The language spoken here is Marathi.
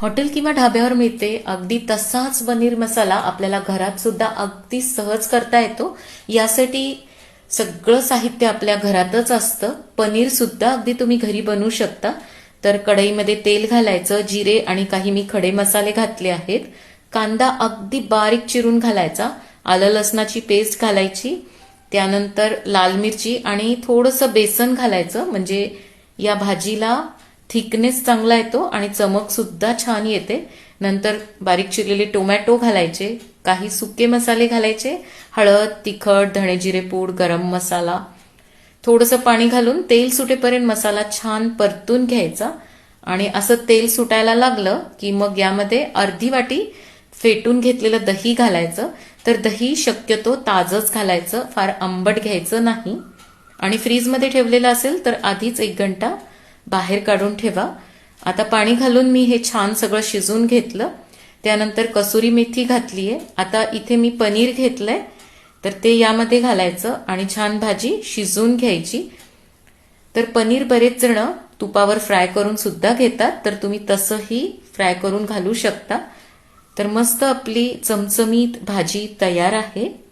हॉटेल किंवा ढाब्यावर मिळते. अगदी तसाच पनीर मसाला आपल्याला घरात सुद्धा अगदी सहज करता येतो. यासाठी सगळं साहित्य आपल्या घरातच असतं. पनीर सुद्धा अगदी तुम्ही घरी बनवू शकता. तर कढईमध्ये तेल घालायचं जिरे आणि काही मी खडे मसाले घातले आहेत. कांदा अगदी बारीक चिरून घालायचा. आलं लसणाची पेस्ट घालायची. त्यानंतर लाल मिरची आणि थोडंसं बेसन घालायचं. म्हणजे या भाजीला थिकनेस चांगला येतो आणि चमक सुद्धा छान येते. नंतर बारीक चिरलेले टोमॅटो घालायचे काही सुके मसाले घालायचे हळद तिखट धणे जिरे पूड गरम मसाला. थोडंसं पाणी घालून तेल सुटेपर्यंत मसाला छान परतून घ्यायचा. आणि असं तेल सुटायला लागलं की मग यामध्ये अर्धी वाटी फेटून घेतलेलं दही घालायचं. तर दही शक्यतो ताजंच घालायचं फार आंबट घ्यायचं नाही. आणि फ्रीजमध्ये ठेवलेलं असेल तर आधीच एक घंटा बाहेर काढून ठेवा. आता पाणी घालून मी हे छान सगळं शिजून घेतलं. त्यानंतर कसुरी मेथी घातली आहे आता इथे मी पनीर घेतलंय. तर ते यामध्ये घालायचं आणि छान भाजी शिजवून घ्यायची. तर पनीर बरेच जण तुपावर फ्राय करून सुद्धा घेतात. तर तुम्ही तसंही फ्राय करून घालू शकता. तर मस्त आपली चमचमीत भाजी तयार आहे.